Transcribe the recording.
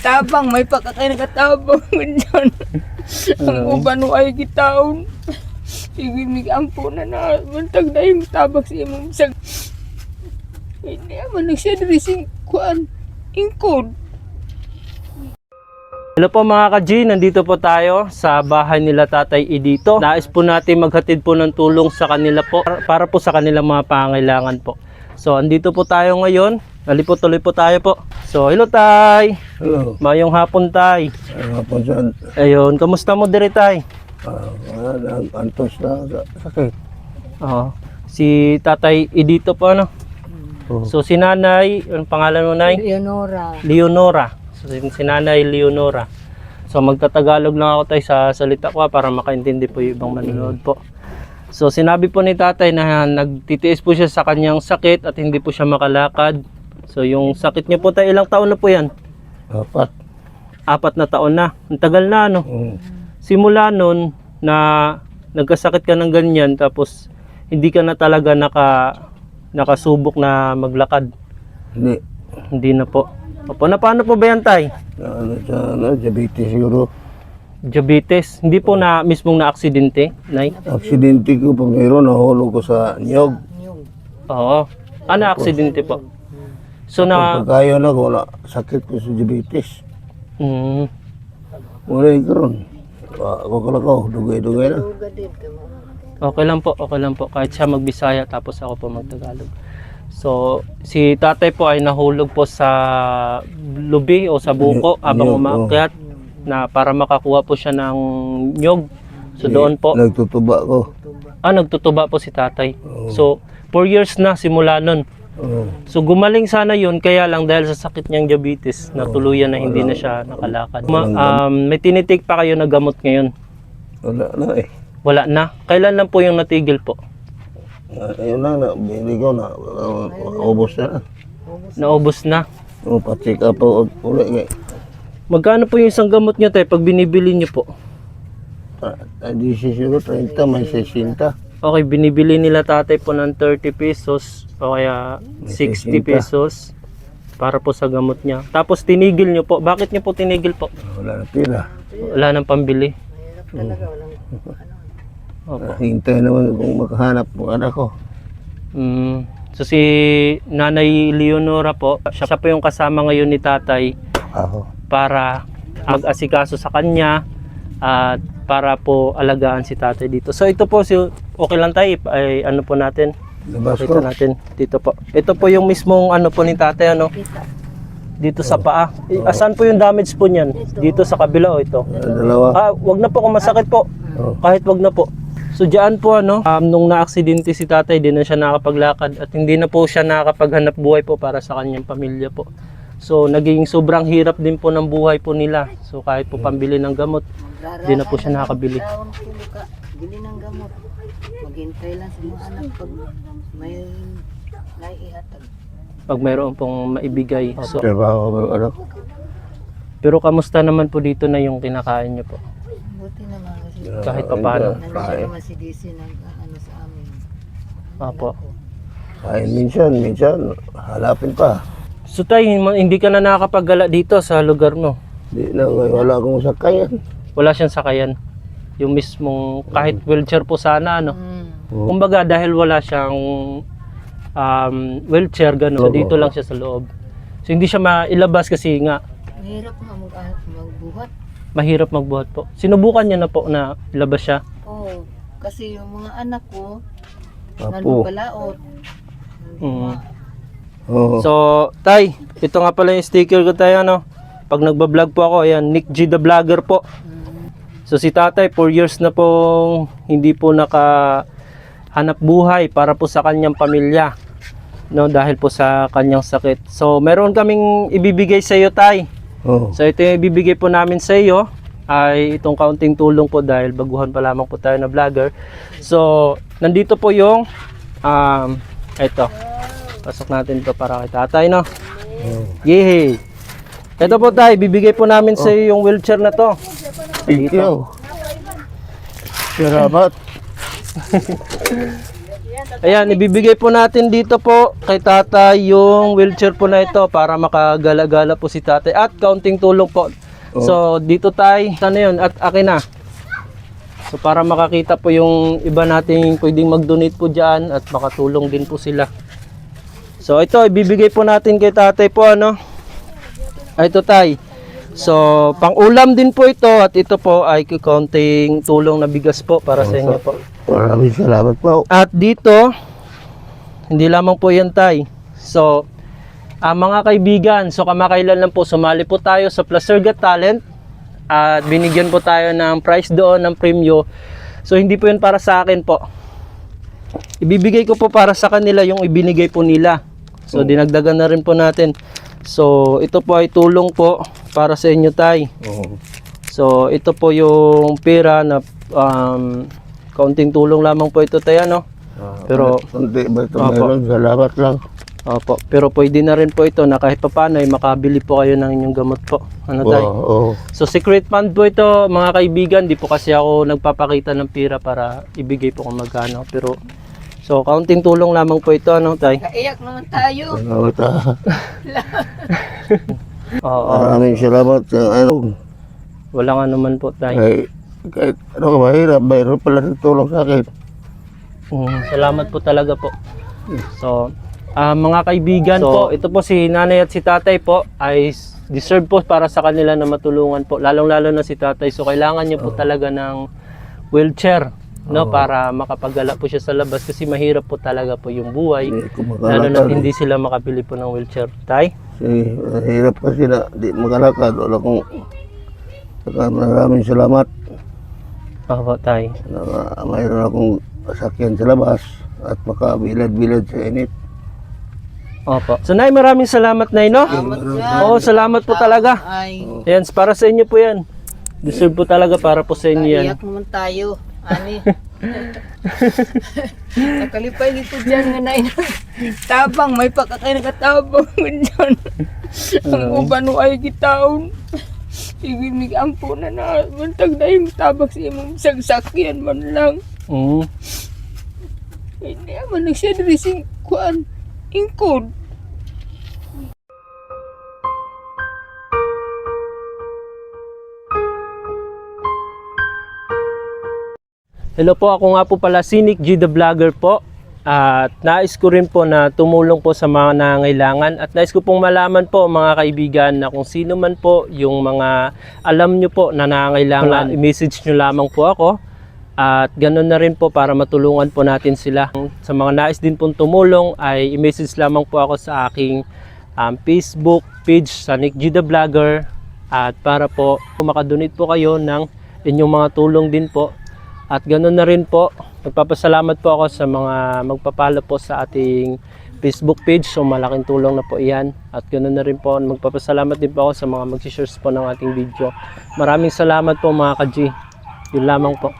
Tabang, may pagkakay nakatabang mo dyan. Ang uban mo ay gitaon. Sige, mig ampo na na. Mantag na yung tabak sa imong sag. Hindi naman nagsiadresing kuan. Ingkod. Hello po mga ka-G, nandito po tayo sa bahay nila Tatay Edito. Nais po natin maghatid po ng tulong sa kanila po para, para po sa kanilang mga pangailangan po. So, andito po tayo ngayon. Nalipot tuloy po tayo po. So, hello Tay. Hello. Mayong hapon Tay. Ano po dyan? Ayun, kamusta mo diri Tay? Ah, wala na, antos na sa sakit. Oo. Si Tatay Edito po ano? Oh. So, si Nanay, ang pangalan mo Nay? Leonora. Leonora. So, si, si Nanay Leonora. So, magtatagalog lang ako tayo sa salita ko ah, para makaintindi po yung ibang manonood po. So, sinabi po ni tatay na nagtitiis po siya sa kanyang sakit at hindi po siya makalakad. So, yung sakit niya po tayo, ilang taon na po yan? Apat. Apat na taon na. Ang tagal na, ano? Mm. Simula nun na nagkasakit ka ng ganyan tapos hindi ka na talaga naka, nakasubok na maglakad. Hindi. Hindi na po. Opo, na paano po ba yan, tay? Na, ano, ano, diabetes siguro. Diabetes. Hindi po na mismong na-aksidente, Nay? Aksidente ko pag mayroon, nahulog ko sa niyog. Oo. Ah, na-aksidente po. So na... Pag kaya na ko, wala, sakit ko sa diabetes. Mm, Wala yung karoon. Ako kalakaw, dugay-dugay na. okay lang po, okay lang po. Kahit siya magbisaya tapos ako po magtagalog. So, si tatay po ay nahulog po sa lubi o sa buko habang Nyog, umaakyat na para makakuha po siya ng nyog. So doon po, Nagtutuba ko. ah, nagtutuba po si tatay. So, 4 years na simula nun. Oh. So gumaling sana yun, kaya lang dahil sa sakit niyang diabetes, natuluyan na hindi na siya nakalakad. Ma- um, may tinitake pa kayo na gamot ngayon? Wala na eh. Wala na. Kailan lang po yung natigil po? Ah, Ayun na, na bili ko na, uh, ubos na. Naubos na. O, pa-check up po ulit. eh. Magkano po yung isang gamot niyo tayo pag binibili niyo po? Ah, ah, di siguro 30, may 60. Okay, binibili nila tatay po ng 30 pesos o kaya 60 pesos para po sa gamot niya. Tapos tinigil niyo po. Bakit niyo po tinigil po? Wala na pila. Wala nang pambili. Opo. Ah, Hintay naman kung makahanap ng anak ko. Mm. So si Nanay Leonora po, siya po yung kasama ngayon ni tatay Ako. para mag-asikaso sa kanya at para po alagaan si tatay dito. So ito po si okay lang tayo ay ano po natin Labas Pakita ko. natin dito po. Ito po yung mismong ano po ni tatay ano dito sa paa. Eh, Asan po yung damage po niyan? Dito sa kabila o ito? Ah, Dalawa. Ah, wag na po kung masakit po. Oh. Kahit wag na po. So diyan po ano, um, nung na-aksidente si tatay, di na siya nakapaglakad at hindi na po siya nakakapaghanap buhay po para sa kanyang pamilya po. So naging sobrang hirap din po ng buhay po nila. So kahit po pambili ng gamot, di na po siya nakakabili. Ka, bili ng gamot. Maghintay lang sa mga anak pag may naiihatag. Pag mayroon pong maibigay. So, Trabaho ko anak pero kamusta naman po dito na yung kinakain niyo po? Buti naman kasi Kahit pa paano. nandiyan naman si DC nag ano sa amin. Apo. Kain minsan, minsan, halapin pa. So tay, hindi ka na nakakapaggala dito sa lugar mo. Di na, wala akong sakayan. Wala siyang sakayan. Yung mismong kahit wheelchair po sana ano. Mm. Kumbaga dahil wala siyang um, wheelchair gano'n. So dito lang siya sa loob. So hindi siya mailabas kasi nga Mahirap nga mag ah, magbuhat. mahirap magbuhat po. Sinubukan niya na po na ilabas siya. Oo. Kasi yung mga anak ko, Apo. nanubalaot. Mm. Oo. So, Tay, ito nga pala yung sticker ko tayo ano. Pag nagba-vlog po ako, ayan, Nick G the Vlogger po. So si tatay, 4 years na pong hindi po naka hanap buhay para po sa kanyang pamilya. No, dahil po sa kanyang sakit. So meron kaming ibibigay sa iyo, tay. Oo. So ito yung ibibigay po namin sa iyo ay itong kaunting tulong po dahil baguhan pa lamang po tayo na vlogger. So, nandito po yung um, ito. Pasok natin ito para kay tatay, no? Yehey! Ito po tayo, bibigay po namin sa iyo yung wheelchair na to. Thank you. Salamat. Ayan, ibibigay po natin dito po kay tatay yung wheelchair po na ito para makagala-gala po si tatay at kaunting tulong po. So, dito tay, ano yun, at akin na. So, para makakita po yung iba nating pwedeng mag-donate po dyan at makatulong din po sila. So, ito, ibibigay po natin kay tatay po, ano. Ay, ito tay. So, pang-ulam din po ito at ito po ay kaunting tulong na bigas po para sa inyo po. Maraming salamat po. At dito, hindi lamang po yan tay. So, ah, mga kaibigan, so kamakailan lang po, sumali po tayo sa Placer Got Talent at binigyan po tayo ng prize doon, ng premyo. So, hindi po yun para sa akin po. Ibibigay ko po para sa kanila yung ibinigay po nila. So, dinagdagan na rin po natin. So, ito po ay tulong po para sa inyo tay. Oo. So, ito po yung pera na um, kaunting tulong lamang po ito tayo, no? Pero, Hindi, basta Opo. mayroon. Salamat lang. opo, pero pwede na rin po ito na kahit papaano ay makabili po kayo ng inyong gamot po. Ano Oo. oo. So, secret fund po ito, mga kaibigan. Di po kasi ako nagpapakita ng pera para ibigay po kung magkano. Pero, so, kaunting tulong lamang po ito, ano tay? Kaiyak naman tayo. Salamat ah. Oo, Maraming salamat sa ano. walang anuman po tay. Kahit, kahit ano ka mahirap, mayroon pala nagtulong sa akin. Mm, salamat po talaga po. So, ah, mga kaibigan po, ito po si nanay at si tatay po ay s- deserve po para sa kanila na matulungan po. Lalong-lalo na si tatay. So, kailangan niyo po talaga ng wheelchair no para makapagala po siya sa labas kasi mahirap po talaga po yung buhay Hindi lalo na hindi sila makabili po ng wheelchair tay Kasi mahirap kasi na di makalakad. Wala kong... Saka maraming salamat. opo tay na mayroon akong sakyan sa labas at makabilad-bilad sa init. opo so nay maraming salamat nay no oo salamat po talaga Ay, Ayan, para sa inyo po yan. Deserve po talaga para po sa inyo yan. iyak naman tayo. Ani, Nakalipay dito dyan nga na tabang may pakakay nakatabang dyan. Ang uban mo ay gitaon. Sige mig ampo na na bantag na yung tabak sa imong sagsakyan man lang. Mm. Hindi man nagsiya diri sing kuan. Ingkod. Hello po, ako nga po pala si Nick G the Vlogger po. At nais ko rin po na tumulong po sa mga nangangailangan at nais ko pong malaman po mga kaibigan na kung sino man po yung mga alam nyo po na nangangailangan, i-message nyo lamang po ako. At ganun na rin po para matulungan po natin sila. Sa mga nais din pong tumulong ay i-message lamang po ako sa aking um, Facebook page sa Nick G the Vlogger. At para po makadonate po kayo ng inyong mga tulong din po at ganoon na rin po, nagpapasalamat po ako sa mga magpapalo po sa ating Facebook page. So malaking tulong na po iyan. At ganoon na rin po, magpapasalamat din po ako sa mga magsishares po ng ating video. Maraming salamat po mga ka-G. Yun lamang po.